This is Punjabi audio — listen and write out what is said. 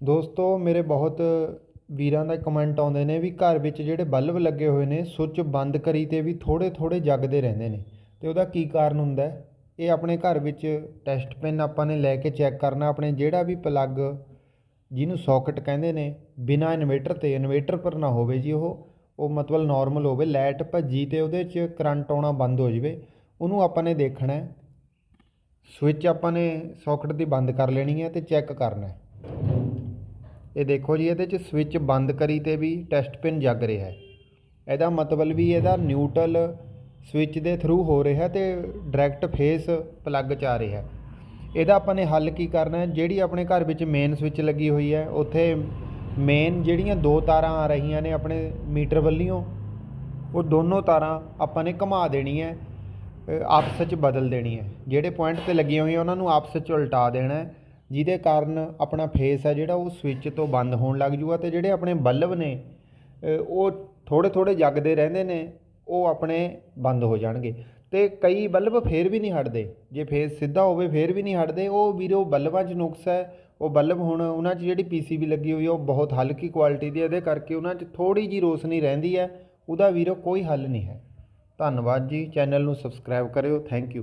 ਦੋਸਤੋ, ਮੇਰੇ ਬਹੁਤ ਵੀਰਾਂ ਦਾ ਕਮੈਂਟ ਆਉਂਦੇ ਨੇ ਵੀ ਘਰ ਵਿੱਚ ਜਿਹੜੇ ਬਲਬ ਲੱਗੇ ਹੋਏ ਨੇ, ਸੁੱਚ ਬੰਦ ਕਰੀ ਤੇ ਵੀ ਥੋੜ੍ਹੇ ਥੋੜ੍ਹੇ ਜਗਦੇ ਰਹਿੰਦੇ ਨੇ। ਅਤੇ ਉਹਦਾ ਕੀ ਕਾਰਨ ਹੁੰਦਾ ਇਹ ਆਪਣੇ ਘਰ ਵਿੱਚ ਟੈਸਟ ਪਿੰਨ ਆਪਾਂ ਨੇ ਲੈ ਕੇ ਚੈੱਕ ਕਰਨਾ, ਆਪਣੇ ਜਿਹੜਾ ਵੀ ਪਲੱਗ ਜਿਹਨੂੰ ਸੌਕਟ ਕਹਿੰਦੇ ਨੇ, ਬਿਨਾ ਇਨਵੇਟਰ ਤੇ ਇਨਵੇਟਰ ਪਰ ਨਾ ਹੋਵੇ ਜੀ ਉਹ ਉਹ ਮਤਲਬ ਨਾਰਮਲ ਹੋਵੇ ਲਾਈਟ ਭੱਜੀ ਤੇ ਉਹਦੇ 'ਚ ਕਰੰਟ ਆਉਣਾ ਬੰਦ ਹੋ ਜਾਵੇ, ਉਹਨੂੰ ਆਪਾਂ ਨੇ ਦੇਖਣਾ ਹੈ। ਸਵਿੱਚ ਆਪਾਂ ਨੇ ਸੌਕਟ ਦੀ ਬੰਦ ਕਰ ਲੈਣੀ ਹੈ ਤੇ ਚੈੱਕ ਕਰਨਾ ਹੈ। ਇਹ ਦੇਖੋ ਜੀ, ਇਹਦੇ 'ਚ ਸਵਿੱਚ ਬੰਦ ਕਰੀ ਤੇ ਵੀ ਟੈਸਟ ਪਿਨ ਜਗ ਰਿਹਾ ਹੈ। ਇਹਦਾ ਮਤਲਬ ਵੀ ਇਹਦਾ ਨਿਊਟਰਲ ਸਵਿੱਚ ਦੇ ਥਰੂ ਹੋ ਰਿਹਾ ਤੇ ਡਾਇਰੈਕਟ ਫੇਸ ਪਲੱਗ 'ਚ ਆ ਰਿਹਾ ਇਹਦਾ ਆਪਾਂ ਨੇ ਹੱਲ ਕੀ ਕਰਨਾ ਹੈ? ਜਿਹੜੀ ਆਪਣੇ ਘਰ ਵਿੱਚ ਮੇਨ ਸਵਿੱਚ ਲੱਗੀ ਹੋਈ ਹੈ, ਉੱਥੇ ਮੇਨ ਜਿਹੜੀਆਂ ਦੋ ਤਾਰਾਂ ਆ ਰਹੀਆਂ ਨੇ ਆਪਣੇ ਮੀਟਰ ਵੱਲੀਆਂ ਉਹ ਦੋਨੋਂ ਤਾਰਾਂ ਆਪਾਂ ਨੇ ਘੁਮਾ ਦੇਣੀ ਹੈ ਆਪਸ 'ਚ ਬਦਲ ਦੇਣੀ ਹੈ। ਜਿਹੜੇ ਪੁਆਇੰਟ ਤੇ ਲੱਗੀਆਂ ਹੋਈਆਂ, ਉਹਨਾਂ ਨੂੰ ਆਪਸ 'ਚ ਉਲਟਾ ਦੇਣਾ ਹੈ। ਜਿਹਦੇ ਕਾਰਨ ਆਪਣਾ ਫੇਸ ਹੈ ਜਿਹੜਾ ਉਹ ਸਵਿੱਚ ਤੋਂ ਬੰਦ ਹੋਣ ਲੱਗ ਜੂਗਾ ਤੇ ਜਿਹੜੇ ਆਪਣੇ ਬਲਬ ਨੇ ਉਹ ਥੋੜ੍ਹੇ ਥੋੜ੍ਹੇ ਜਗਦੇ ਰਹਿੰਦੇ ਨੇ, ਉਹ ਆਪਣੇ ਬੰਦ ਹੋ ਜਾਣਗੇ। ਤੇ ਕਈ ਬਲਬ ਫੇਰ ਵੀ ਨਹੀਂ ਹਟਦੇ। ਜੇ ਫੇਸ ਸਿੱਧਾ ਹੋਵੇ ਫੇਰ ਵੀ ਨਹੀਂ ਹਟਦੇ। ਉਹ ਵੀਰੋ ਬਲਬਾਂ 'ਚ ਨੁਕਸ ਹੈ। ਉਹ ਬਲਬ ਹੁਣ ਉਹਨਾਂ 'ਚ ਜਿਹੜੀ ਪੀਸੀਬੀ ਲੱਗੀ ਹੋਈ ਹੈ, ਉਹ ਬਹੁਤ ਹਲਕੀ ਕੁਆਲਿਟੀ ਦੀ ਹੈ। ਇਹਦੇ ਕਰਕੇ ਉਹਨਾਂ 'ਚ ਥੋੜੀ ਜੀ ਰੋਸ਼ਨੀ ਰਹਿੰਦੀ ਹੈ। ਉਹਦਾ ਵੀਰੋ ਕੋਈ ਹੱਲ ਨਹੀਂ ਹੈ। ਧੰਨਵਾਦ ਜੀ। ਚੈਨਲ ਨੂੰ ਸਬਸਕ੍ਰਾਈਬ ਕਰਿਓ। Thank you